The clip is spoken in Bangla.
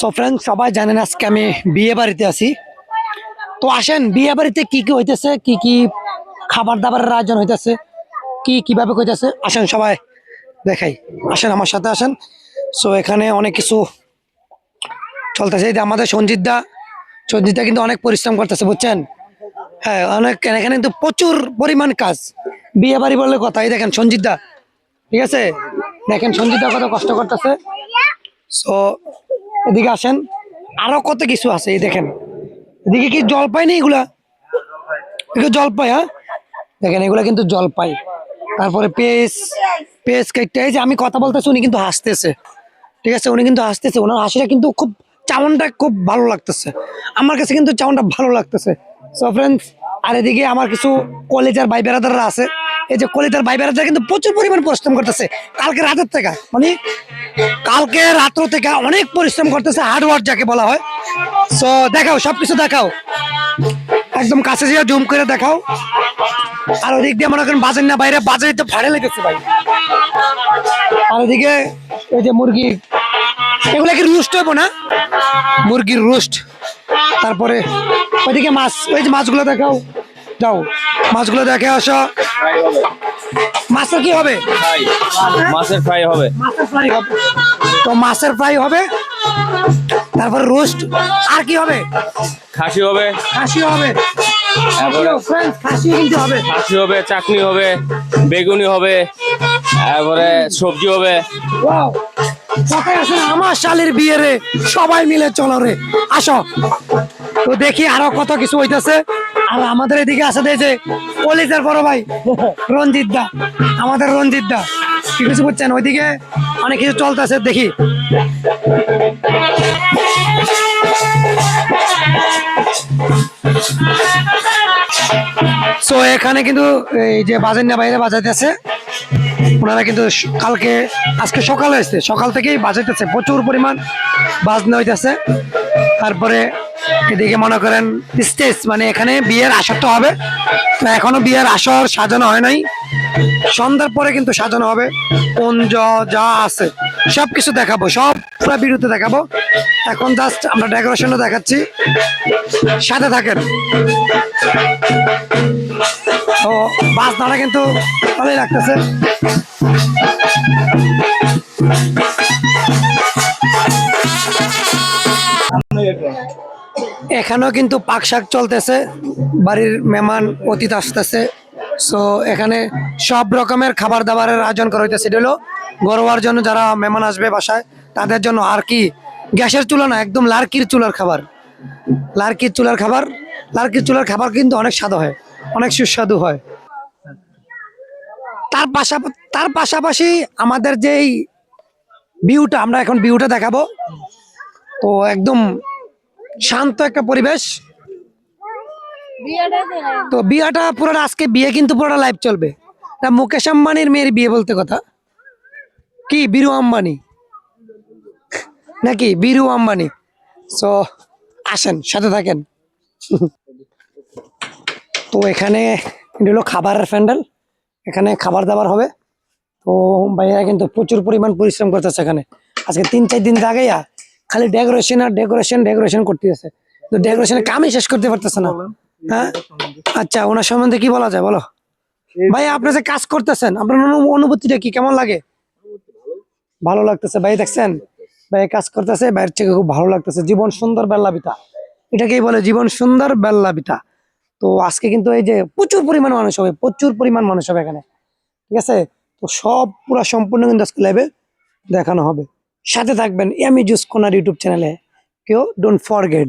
সো ফ্রেন্ড সবাই জানেন আজকে আমি বিয়ে বাড়িতে আছি। তো আসেন, বিয়ে বাড়িতে কি কি হইতেছে, কি কি খাবার দাবারের আয়োজন হইতেছে, কি কীভাবে হইতেছে আসেন সবাই দেখাই। আসেন আমার সাথে আসেন। সো এখানে অনেক কিছু চলতেছে। এই যে আমাদের সঞ্জিত দা সঞ্জিত দা কিন্তু অনেক পরিশ্রম করতেছে, বুঝছেন? হ্যাঁ অনেক, এখানে কিন্তু প্রচুর পরিমাণ কাজ। বিয়ে বাড়ি বললে কথা। এই দেখেন সঞ্জিত দা, ঠিক আছে? দেখেন সঞ্জিত দা কত কষ্ট করতেছে। সো এদিকে আসেন। আরও কত কিছু আছে, এই দেখেন। এদিকে কি জলপাই নেই এগুলা? এগুলো জলপাই হ্যাঁ? দেখেন, এগুলা কিন্তু জলপাই। তারপরে পেস পেস কেকটা, এই যে আমি কথা বলতেছি, উনি কিন্তু হাসতেছে। ঠিক আছে, উনি কিন্তু হাসতেছে। ওনার হাসিটা কিন্তু খুব চাউনটা খুব ভালো লাগতেছে। আমার কাছে কিন্তু চাউনটা ভালো লাগতেছে। সো ফ্রেন্ডস আর এদিকে আমার কিছু কলেজের ভাই বেড়াদাররা আছে। এই যে কলেজের ভাই বেড়াদার কিন্তু প্রচুর পরিমাণ পরিশ্রম করতেছে। কালকে রাতের থেকে মানে কালকে রাত্র থেকে অনেক পরিশ্রম করতেছে হার্ড ওয়ার্ক যাকে বলা হয়। সো দেখাও, সবকিছু দেখাও। একদম কাছে যেয়ে জুম করে দেখাও। আর ওদিক দিয়ে মনে করেন বাজার না, বাইরে বাজারে তো ভাড়ে লেগেছে ভাই। আর ওদিকে এই যে মুরগি, এগুলা কি রুস্ট হইব না? মুরগির রোস্ট তারপরে ওইদিকে মাছ, ওই যে মাছগুলো দেখাও। যাও, মাছগুলো দেখে আসো। মাছের কি হবে? মাছের ফ্রাই হবে। মাছের ফ্রাই হবে। তো মাছের ফ্রাই হবে তারপরে রোস্ট আর কি হবে? খাসি হবে। খাসি হবে। খাসি কিন্তু হবে। খাসি হবে চাটনি হবে বেগুনি হবে তারপরে সবজি হবে। আমার শালের বিয়ে রে সবাই মিলে চলো রে। আসো। তো দেখি আরও কত কিছু হইতেছে। আর আমাদের এদিকে এই যে কলেজের বড় ভাই, রঞ্জিত দা। আমাদের রঞ্জিত দা। কি কিছু বুঝছেন? ওইদিকে অনেক কিছু চলতেছে, দেখি। সো এখানে কিন্তু এই যে বাজার না বাইরে বাজাইতেছে, ওনারা কিন্তু কালকে, আজকে সকালে এসছে সকাল থেকেই বাজাইতেছে। প্রচুর পরিমাণ বাজনা হইতেছে। তারপরে এদিকে মনে করেন স্টেজ মানে এখানে বিয়ের আসরটা হবে। তো এখনও বিয়ের আসর সাজানো হয় নাই। সন্ধ্যার পরে কিন্তু সাজানো হবে। কুঞ্জ যা আছে সব কিছু দেখাবো। সব পুরো ভিডিওতে দেখাবো। এখন জাস্ট আমরা ডেকোরেশনও দেখাচ্ছি। সাথে থাকেন। তো বাসনাটা কিন্তু ভালোই লাগতেছে। এখানেও কিন্তু পাক শাক চলতেছে, বাড়ির মেহমান অতীত আসতেছে। সো এখানে সব রকমের খাবার দাবারের আয়োজন করা হইতেছে। এটা হলো গরোয়ার জন্য যারা মেহমান আসবে বাসায়, তাদের জন্য আর কি, গ্যাসের চুলা না, একদম লার্কির চুলার খাবার। লার্কির চুলার খাবার, লার্কির চুলার খাবার কিন্তু অনেক স্বাদ হয়, অনেক সুস্বাদু হয়। তার পাশাপাশি তার পাশাপাশি আমাদের যেই ভিউটা আমরা এখন ভিউটা দেখাবো। তো, একদম শান্ত একটা পরিবেশ। তো বিয়েটা পুরোটা আজকে বিয়ে কিন্তু পুরোটা লাইভ চলবে। মুকেশ আম্বানির মেয়ের বিয়ে বলতে কথা? কি বীরু আম্বানি? নাকি বীরু আম্বানি? সো আসেন সাথে থাকেন। তো এখানে এটা হলো খাবারের প্যান্ডেল। এখানে খাবার দাবার হবে। তো ভাইয়া কিন্তু প্রচুর পরিমাণ পরিশ্রম করতেছে এখানে। আজকে তিন চার দিন আগেয়া খালি ডেকোরেশন আর ডেকোরেশন ডেকোরেশন করতেছে তো ডেকোরেশনের কামই শেষ করতে পারতেছে না। হ্যাঁ? আচ্ছা ওনার সম্বন্ধে কি বলা যায় বলো? ভাই আপনি যে কাজ করতেছেন আপনার অনুভূতিটা কি কেমন লাগে? ভালো লাগতেছে। ভাই দেখছেন? ভাই কাজ করতেছে বাইরের থেকে খুব ভালো লাগতেছে। জীবন সুন্দর বেল্লা বিতা এটাকেই বলে জীবন সুন্দর বেল্লা বিতা তো আজকে কিন্তু এই যে প্রচুর পরিমাণ মানুষ হবে প্রচুর পরিমাণ মানুষ হবে এখানে। ঠিক আছে? তো সব পুরো সম্পূর্ণ কিন্তু আজকে লাইভে দেখানো হবে। সাথে থাকবেন এমি জুস কোনার ইউটিউব চ্যানেলে। কেউ ডোন্ট ফরগেট